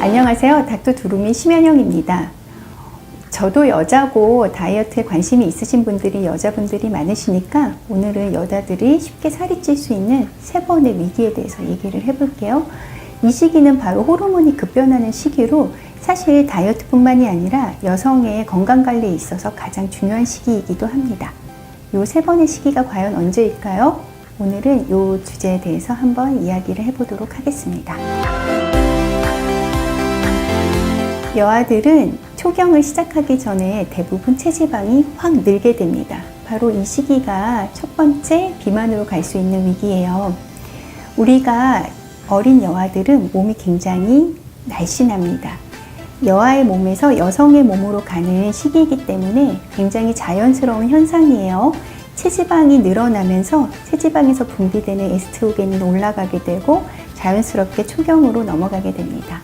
안녕하세요. 닥터 두루미 심연영입니다. 저도 여자고 다이어트에 관심이 있으신 분들이 여자분들이 많으시니까 오늘은 여자들이 쉽게 살이 찔 수 있는 세 번의 위기에 대해서 얘기를 해볼게요. 이 시기는 바로 호르몬이 급변하는 시기로 사실 다이어트뿐만이 아니라 여성의 건강 관리에 있어서 가장 중요한 시기이기도 합니다. 요 세 번의 시기가 과연 언제일까요? 오늘은 요 주제에 대해서 한번 이야기를 해보도록 하겠습니다. 여아들은 초경을 시작하기 전에 대부분 체지방이 확 늘게 됩니다. 바로 이 시기가 첫 번째 비만으로 갈 수 있는 위기예요. 우리가 어린 여아들은 몸이 굉장히 날씬합니다. 여아의 몸에서 여성의 몸으로 가는 시기이기 때문에 굉장히 자연스러운 현상이에요. 체지방이 늘어나면서 체지방에서 분비되는 에스트로겐이 올라가게 되고 자연스럽게 초경으로 넘어가게 됩니다.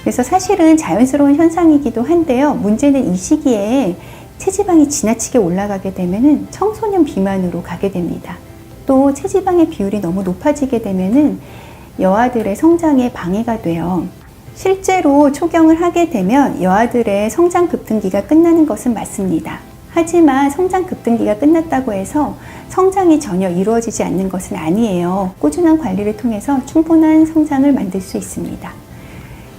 그래서 사실은 자연스러운 현상이기도 한데요. 문제는 이 시기에 체지방이 지나치게 올라가게 되면은 청소년 비만으로 가게 됩니다. 또 체지방의 비율이 너무 높아지게 되면은 여아들의 성장에 방해가 돼요. 실제로 초경을 하게 되면 여아들의 성장 급등기가 끝나는 것은 맞습니다. 하지만 성장 급등기가 끝났다고 해서 성장이 전혀 이루어지지 않는 것은 아니에요. 꾸준한 관리를 통해서 충분한 성장을 만들 수 있습니다.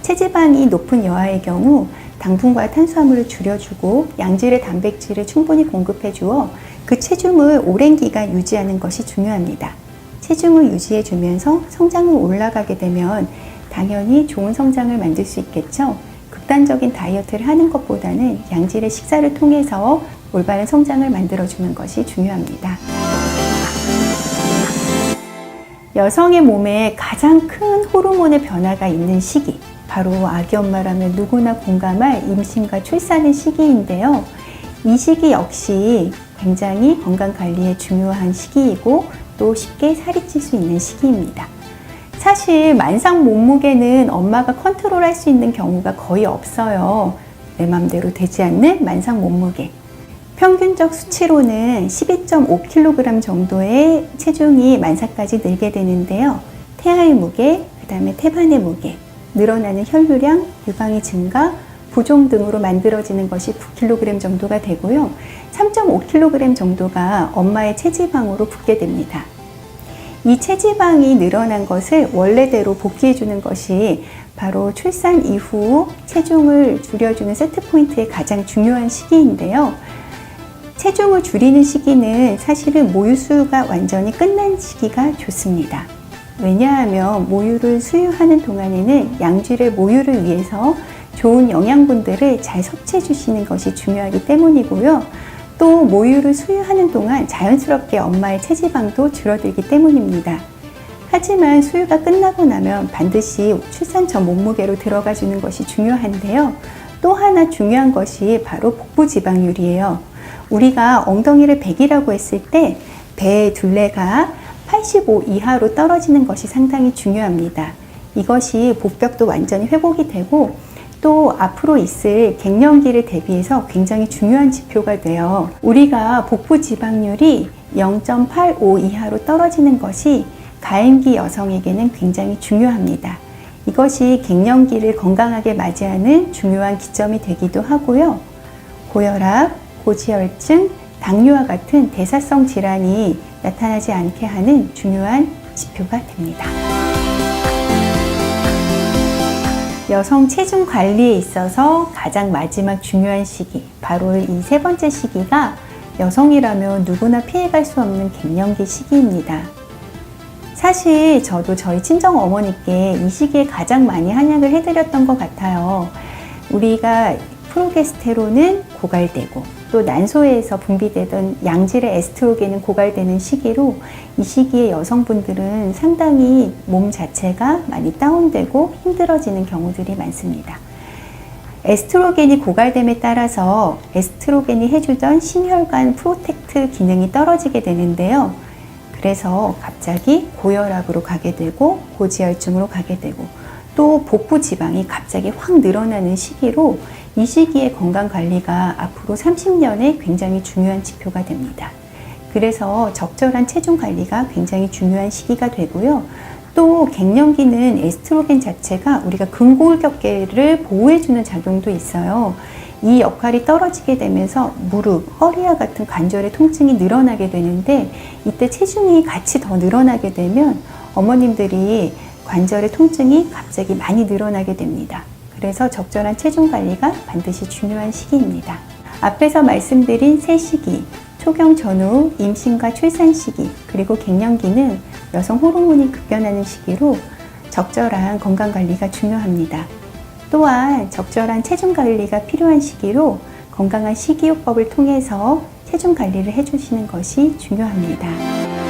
체지방이 높은 여아의 경우 당분과 탄수화물을 줄여주고 양질의 단백질을 충분히 공급해 주어 그 체중을 오랜 기간 유지하는 것이 중요합니다. 체중을 유지해 주면서 성장을 올라가게 되면 당연히 좋은 성장을 만들 수 있겠죠. 극단적인 다이어트를 하는 것보다는 양질의 식사를 통해서 올바른 성장을 만들어 주는 것이 중요합니다. 여성의 몸에 가장 큰 호르몬의 변화가 있는 시기, 바로 아기 엄마라면 누구나 공감할 임신과 출산의 시기인데요. 이 시기 역시 굉장히 건강 관리에 중요한 시기이고 또 쉽게 살이 찔 수 있는 시기입니다. 사실 만상 몸무게는 엄마가 컨트롤 할 수 있는 경우가 거의 없어요. 내 맘대로 되지 않는 만상 몸무게. 평균적 수치로는 12.5kg 정도의 체중이 만사까지 늘게 되는데요. 태아의 무게, 그 다음에 태반의 무게, 늘어나는 혈류량, 유방의 증가, 부종 등으로 만들어지는 것이 9kg 정도가 되고요. 3.5kg 정도가 엄마의 체지방으로 붙게 됩니다. 이 체지방이 늘어난 것을 원래대로 복귀해 주는 것이 바로 출산 이후 체중을 줄여주는 세트 포인트의 가장 중요한 시기인데요. 체중을 줄이는 시기는 사실은 모유 수유가 완전히 끝난 시기가 좋습니다. 왜냐하면 모유를 수유하는 동안에는 양질의 모유를 위해서 좋은 영양분들을 잘 섭취해 주시는 것이 중요하기 때문이고요. 또 모유를 수유하는 동안 자연스럽게 엄마의 체지방도 줄어들기 때문입니다. 하지만 수유가 끝나고 나면 반드시 출산 전 몸무게로 들어가 주는 것이 중요한데요. 또 하나 중요한 것이 바로 복부 지방률이에요. 우리가 엉덩이를 100이라고 했을 때 배의 둘레가 85 이하로 떨어지는 것이 상당히 중요합니다. 이것이 복벽도 완전히 회복이 되고 또 앞으로 있을 갱년기를 대비해서 굉장히 중요한 지표가 돼요. 우리가 복부 지방률이 0.85 이하로 떨어지는 것이 가임기 여성에게는 굉장히 중요합니다. 이것이 갱년기를 건강하게 맞이하는 중요한 기점이 되기도 하고요. 고혈압, 고지혈증, 당뇨와 같은 대사성 질환이 나타나지 않게 하는 중요한 지표가 됩니다. 여성 체중 관리에 있어서 가장 마지막 중요한 시기, 바로 이 세 번째 시기가 여성이라면 누구나 피해갈 수 없는 갱년기 시기입니다. 사실 저도 저희 친정 어머니께 이 시기에 가장 많이 한약을 해드렸던 것 같아요. 우리가 프로게스테론은 고갈되고 또 난소에서 분비되던 양질의 에스트로겐은 고갈되는 시기로 이 시기에 여성분들은 상당히 몸 자체가 많이 다운되고 힘들어지는 경우들이 많습니다. 에스트로겐이 고갈됨에 따라서 에스트로겐이 해주던 심혈관 프로텍트 기능이 떨어지게 되는데요. 그래서 갑자기 고혈압으로 가게 되고 고지혈증으로 가게 되고 또 복부 지방이 갑자기 확 늘어나는 시기로 이 시기의 건강 관리가 앞으로 30년에 굉장히 중요한 지표가 됩니다. 그래서 적절한 체중 관리가 굉장히 중요한 시기가 되고요. 또 갱년기는 에스트로겐 자체가 우리가 근골격계를 보호해주는 작용도 있어요. 이 역할이 떨어지게 되면서 무릎, 허리와 같은 관절의 통증이 늘어나게 되는데 이때 체중이 같이 더 늘어나게 되면 어머님들이 관절의 통증이 갑자기 많이 늘어나게 됩니다. 그래서 적절한 체중 관리가 반드시 중요한 시기입니다. 앞에서 말씀드린 세 시기, 초경 전후, 임신과 출산 시기, 그리고 갱년기는 여성 호르몬이 급변하는 시기로 적절한 건강 관리가 중요합니다. 또한 적절한 체중 관리가 필요한 시기로 건강한 식이요법을 통해서 체중 관리를 해주시는 것이 중요합니다.